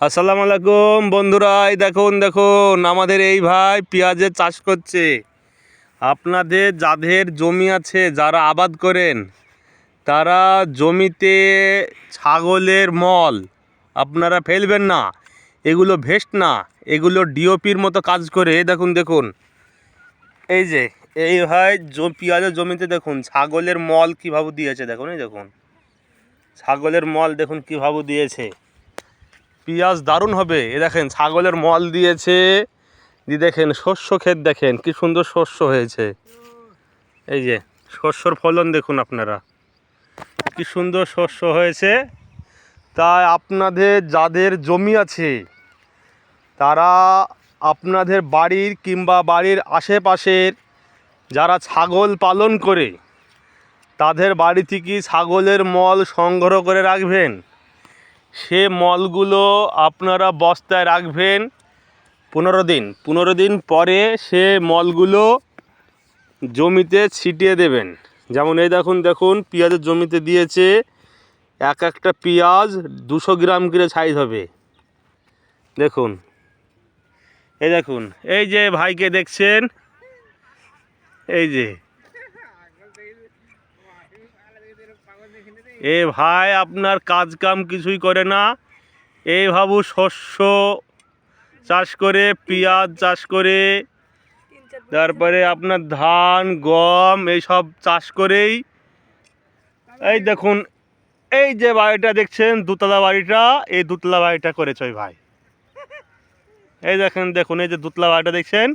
আসসালামু আলাইকুম বন্ধুরা, এই দেখুন দেখুন, আমাদের এই ভাই পেঁয়াজের চাষ করছে। আপনাদের যাদের জমি আছে, যারা আবাদ করেন, তারা জমিতে ছাগলের মল আপনারা ফেলবেন না। এগুলো ভেস্ট না, এগুলো ডিওপির মতো কাজ করে দেখুন দেখুন। এই যে, এই ভাই পেঁয়াজের জমিতে দেখুন, ছাগলের মল কীভাবে দিয়েছে, দেখুন, এই দেখুন। ছাগলের মল দেখুন কীভাবে দিয়েছে। পেঁয়াজ দারুণ হবে। এ দেখেন, ছাগলের মল দিয়েছে। দিয়ে দেখেন, শস্য ক্ষেত দেখেন, কি সুন্দর শস্য হয়েছে। এই যে, শস্যর ফলন দেখুন আপনারা। কি সুন্দর শস্য হয়েছে। তাই আপনাদের, যাদের জমি আছে, তারা আপনাদের বাড়ির কিংবা বাড়ির আশেপাশের যারা ছাগল পালন করে, তাদের বাড়ি থেকে ছাগলের মল সংগ্রহ করে রাখবেন। সে মলগুলো আপনারা বস্তায় রাখবেন পনেরো দিন। পনেরো দিন পরে সে মলগুলো জমিতে ছিটিয়ে দেবেন। যেমন এই দেখুন দেখুন, পেঁয়াজের জমিতে দিয়েছে এক একটা পেঁয়াজ দুশো গ্রাম করে সাইজ হবে। দেখুন, এই দেখুন, এই যে ভাইকে দেখছেন, এই যে এ ভাই, আপনার কাজ কাম কিছুই করে না। এই ভাবু শস্য চাষ করে, পেঁয়াজ চাষ করে, তারপরে আপনার ধান, গম, এইসব চাষ করেই। এই দেখুন, এই যে বাড়িটা দেখছেন, দুতলা বাড়িটা, এই দুতলা বাড়িটা করেছে ওই ভাই। এই দেখেন, দেখুন, এই যে দুতলা বাড়িটা দেখছেন,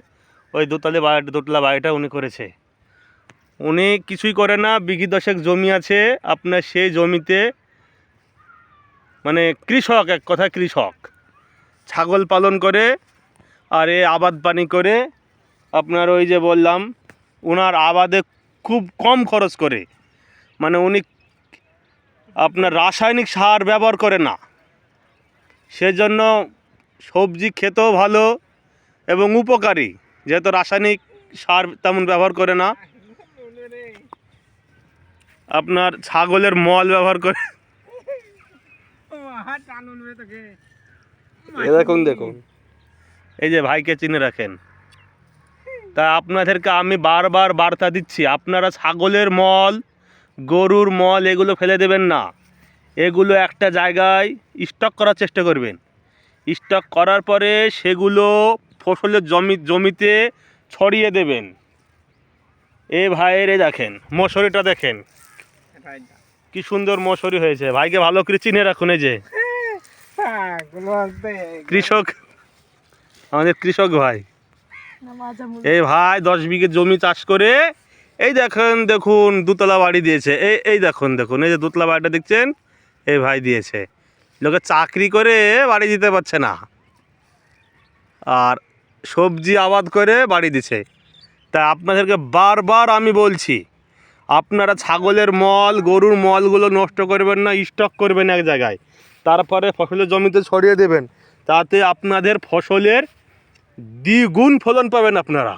ওই দুতলা বাড়িটা দুতলা বাড়িটা উনি করেছে। উনি কিছুই করে না, বিঘি দশেক জমি আছে, আপনার সেই জমিতে মানে কৃষক, এক কথা কৃষক। ছাগল পালন করে আর এ আবাদ পানি করে, আপনার ওই যে বললাম ওনার আবাদে খুব কম খরচ করে। মানে উনি আপনার রাসায়নিক সার ব্যবহার করে না। সেজন্য সবজি খেতেও ভালো এবং উপকারী, যেহেতু রাসায়নিক সার তেমন ব্যবহার করে না। আপনার ছাগলের মল ব্যবহার করে। দেখুন দেখুন। এই যে ভাইকে চিনে রাখেন। তা আপনাদেরকে আমি বারবার বার্তা দিচ্ছি আপনারা ছাগলের মল গরুর মল এগুলো ফেলে দেবেন না। এগুলো একটা জায়গায় স্টক করার চেষ্টা করবেন। স্টক করার পরে সেগুলো ফসলের জমি জমিতে ছড়িয়ে দেবেন। এ ভাইয়ের দেখেন মশুরিটা দেখেন। কি সুন্দর মশুরি হয়েছে। ভাইকে ভালো করে চিনে রাখুন এই যে। কৃষক আমাদের কৃষক ভাই। এই ভাই দশ বিঘে জমি চাষ করে এই দেখেন দেখুন দুতলা বাড়ি দিয়েছে। এই এই দেখুন দেখুন এই যে দুতলা বাড়িটা দেখছেন এই ভাই দিয়েছে। লোকে চাকরি করে বাড়ি দিতে পারছে না। আর সবজি আবাদ করে বাড়ি দিছে। তাই আপনাদেরকে বারবার আমি বলছি আপনারা ছাগলের মল, গরুর মলগুলো নষ্ট করবেন না স্টক করবেন এক জায়গায়। তারপরে ফসলের জমিতে ছড়িয়ে দেবেন। তাতে আপনাদের ফসলের দ্বিগুণ ফলন পাবেন আপনারা।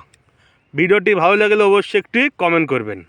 ভিডিওটি ভালো লাগলে অবশ্যই একটি কমেন্ট করবেন।